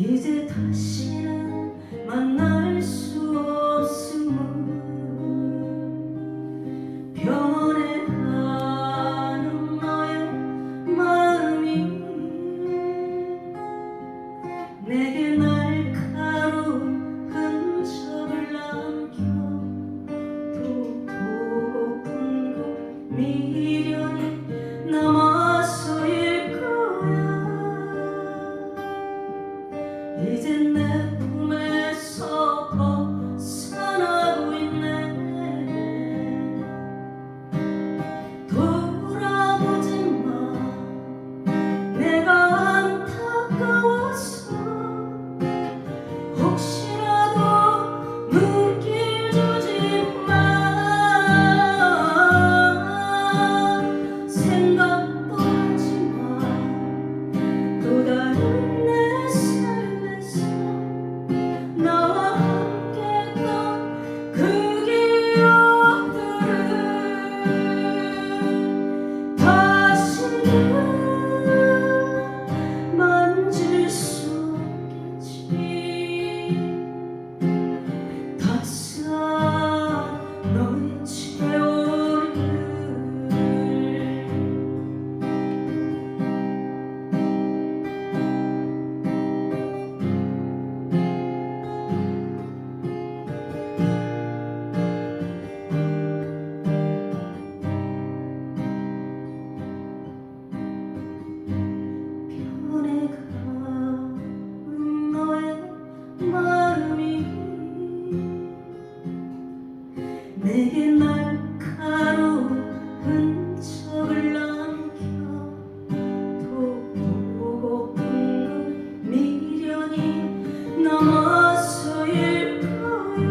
이제 다시는 만나 Isn't 내 날카로운 흔적을 남겨 또 보고픈 건 미련이 남아서일 거야.